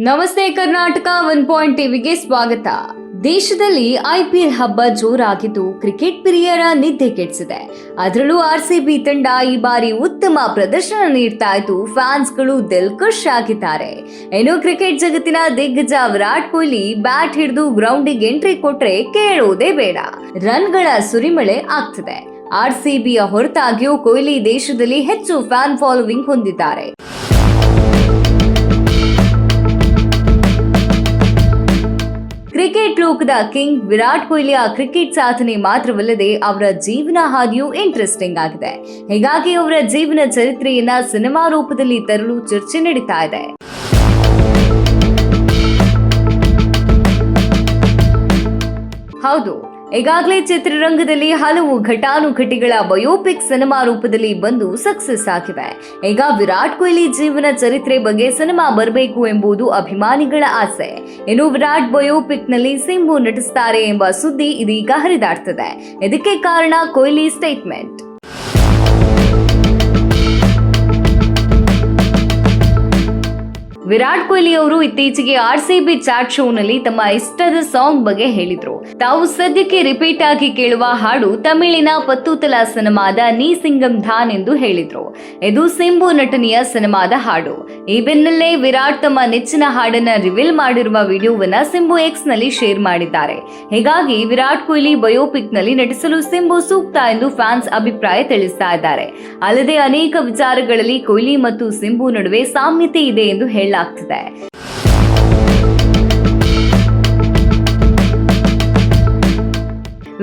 ನಮಸ್ತೆ Karnataka one point ಟಿವಿಗೆ ಸ್ವಾಗತ. ದೇಶದಲ್ಲಿ ಐಪಿಎಲ್ ಹಬ್ಬ ಜೋರಾಗಿದ್ದು ಕ್ರಿಕೆಟ್ ಪ್ರಿಯರ ನಿದ್ದೆ ಕೆಡಿಸಿದೆ. ಅದರಲ್ಲೂ ಬಿ ತಂಡ ಈ ಬಾರಿ ಉತ್ತಮ ಪ್ರದರ್ಶನ ನೀಡ್ತಾ ಇದ್ದು ಫ್ಯಾನ್ಸ್ಗಳು ದಿಲ್ಕಶ್ ಆಗಿದ್ದಾರೆ. ಇನ್ನು ಕ್ರಿಕೆಟ್ ಜಗತ್ತಿನ ದಿಗ್ಗಜ ವಿರಾಟ್ ಕೊಹ್ಲಿ ಬ್ಯಾಟ್ ಹಿಡಿದು ಗ್ರೌಂಡಿಗೆ ಎಂಟ್ರಿ ಕೊಟ್ರೆ ಕೇಳೋದೇ ಬೇಡ. ರನ್ಗಳ ಸುರಿಮಳೆ ಆಗ್ತಿದೆ. ಆರ್ಸಿಬಿಯ ಹೊರತಾಗಿಯೂ ಕೊಹ್ಲಿ ದೇಶದಲ್ಲಿ ಹೆಚ್ಚು ಫ್ಯಾನ್ ಫಾಲೋವಿಂಗ್ ಹೊಂದಿದ್ದಾರೆ. ಕ್ರಿಕೆಟ್ ಲೋಕದ ಕಿಂಗ್ ವಿರಾಟ್ ಕೊಹ್ಲಿಯ ಕ್ರಿಕೆಟ್ ಸಾಧನೆ ಮಾತ್ರವಲ್ಲದೆ ಅವರ ಜೀವನ ಹಾದಿಯೂ ಇಂಟ್ರೆಸ್ಟಿಂಗ್ ಆಗಿದೆ. ಹೀಗಾಗಿ ಅವರ ಜೀವನ ಚರಿತ್ರೆಯನ್ನ ಸಿನಿಮಾ ರೂಪದಲ್ಲಿ ತರಲು ಚರ್ಚೆ ನಡೀತಾ ಇದೆ. ಹೌದು. ಈಗಾಗಲೇ ಚಿತ್ರರಂಗದಲ್ಲಿ ಹಲವು ಘಟಾನುಘಟಿಗಳ ಬಯೋಪಿಕ್ ಸಿನಿಮಾ ರೂಪದಲ್ಲಿ ಬಂದು ಸಕ್ಸಸ್ ಆಗಿವೆ. ಈಗ ವಿರಾಟ್ ಕೊಹ್ಲಿ ಜೀವನ ಚರಿತ್ರೆ ಬಗ್ಗೆ ಸಿನಿಮಾ ಬರಬೇಕು ಎಂಬುದು ಅಭಿಮಾನಿಗಳ ಆಸೆ. ಇನ್ನು ವಿರಾಟ್ ಬಯೋಪಿಕ್ನಲ್ಲಿ ಸಿಂಬು ನಟಿಸ್ತಾರೆ ಎಂಬ ಸುದ್ದಿ ಇದೀಗ ಹರಿದಾಡ್ತದೆ. ಇದಕ್ಕೆ ಕಾರಣ ಕೊಹ್ಲಿ ಸ್ಟೇಟ್ಮೆಂಟ್ ವಿರಾಟ್ ಕೊಹ್ಲಿ ಅವರು ಇತ್ತೀಚೆಗೆ ಆರ್ ಸಿ ಬಿ ಚಾಟ್ ಶೋನಲ್ಲಿ ತಮ್ಮ ಇಷ್ಟದ ಸಾಂಗ್ ಬಗ್ಗೆ ಹೇಳಿದ್ರು. ತಾವು ಸದ್ಯಕ್ಕೆ ರಿಪೀಟ್ ಆಗಿ ಕೇಳುವ ಹಾಡು ತಮಿಳಿನ ಪತ್ತೂತಲ ಸಿನಿಮಾದ ನೀ ಸಿಂಗಂ ಧಾನ್ ಎಂದು ಹೇಳಿದ್ರು. ಇದು ಸಿಂಬು ನಟನೆಯ ಸಿನಿಮಾದ ಹಾಡು. ಈ ಬೆನ್ನಲ್ಲೇ ವಿರಾಟ್ ತಮ್ಮ ನೆಚ್ಚಿನ ಹಾಡನ್ನ ರಿವೀಲ್ ಮಾಡಿರುವ ವಿಡಿಯೋವನ್ನ ಸಿಂಬು ಎಕ್ಸ್ನಲ್ಲಿ ಶೇರ್ ಮಾಡಿದ್ದಾರೆ. ಹೀಗಾಗಿ ವಿರಾಟ್ ಕೊಹ್ಲಿ ಬಯೋಪಿಕ್ನಲ್ಲಿ ನಟಿಸಲು ಸಿಂಬು ಸೂಕ್ತ ಎಂದು ಫ್ಯಾನ್ಸ್ ಅಭಿಪ್ರಾಯ ತಿಳಿಸ್ತಾ ಇದ್ದಾರೆ. ಅಲ್ಲದೆ ಅನೇಕ ವಿಚಾರಗಳಲ್ಲಿ ಕೊಹ್ಲಿ ಮತ್ತು ಸಿಂಬು ನಡುವೆ ಸಾಮ್ಯತೆ ಇದೆ ಎಂದು লাগতে দেয়।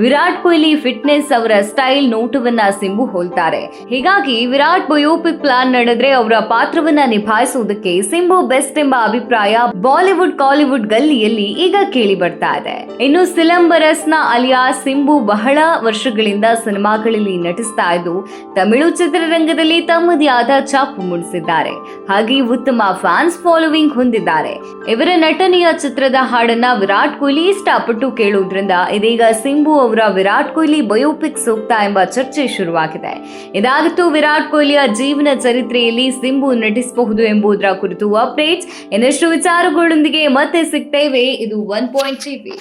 ವಿರಾಟ್ ಕೊಹ್ಲಿ ಫಿಟ್ನೆಸ್ ಅವರ ಸ್ಟೈಲ್ ನೋಟವನ್ನ ಸಿಂಬು ಹೋಲ್ತಾರೆ. ಹೀಗಾಗಿ ವಿರಾಟ್ ಬಯೋಪಿಕ್ ಪ್ಲಾನ್ ನಡೆದ್ರೆ ಅವರ ಪಾತ್ರವನ್ನ ನಿಭಾಯಿಸುವುದಕ್ಕೆ ಸಿಂಬು ಬೆಸ್ಟ್ ಎಂಬ ಅಭಿಪ್ರಾಯ ಬಾಲಿವುಡ್, ಕಾಲಿವುಡ್ ಗಲ್ಲಿಯಲ್ಲಿ ಈಗ ಕೇಳಿ ಬರ್ತಾ ಇದೆ. ಇನ್ನು ಸಿಲಂಬರಸ್ನ ಅಲಿಯಾ ಸಿಂಬು ಬಹಳ ವರ್ಷಗಳಿಂದ ಸಿನಿಮಾಗಳಲ್ಲಿ ನಟಿಸ್ತಾ ಇದ್ದು, ತಮಿಳು ಚಿತ್ರರಂಗದಲ್ಲಿ ತಮ್ಮದೇ ಆದ ಛಾಪು ಮೂಡಿಸಿದ್ದಾರೆ. ಹಾಗೆ ಉತ್ತಮ ಫ್ಯಾನ್ಸ್ ಫಾಲೋವಿಂಗ್ ಹೊಂದಿದ್ದಾರೆ. ಇವರ ನಟನೆಯ ಚಿತ್ರದ ಹಾಡನ್ನ ವಿರಾಟ್ ಕೊಹ್ಲಿ ಇಷ್ಟಪಟ್ಟು ಕೇಳುವುದರಿಂದ ಇದೀಗ ಸಿಂಬು ಅವರ ವಿರಾಟ್ ಕೊಹ್ಲಿ ಬಯೋಪಿಕ್ ಸೂಕ್ತ ಎಂಬ ಚರ್ಚೆ ಶುರುವಾಗಿದೆ. ಇದಾಗಿತ್ತು ವಿರಾಟ್ ಕೊಹ್ಲಿಯ ಜೀವನ ಚರಿತ್ರೆಯಲ್ಲಿ ಸಿಂಬು ನಟಿಸಬಹುದು ಎಂಬುದರ ಕುರಿತು ಅಪ್ಡೇಟ್ಸ್ ಇನ್ನಷ್ಟು ವಿಚಾರಗಳೊಂದಿಗೆ ಮತ್ತೆ ಸಿಗ್ತೇವೆ. ಇದು ಒನ್ ಪಾಯಿಂಟ್ ಟಿವಿ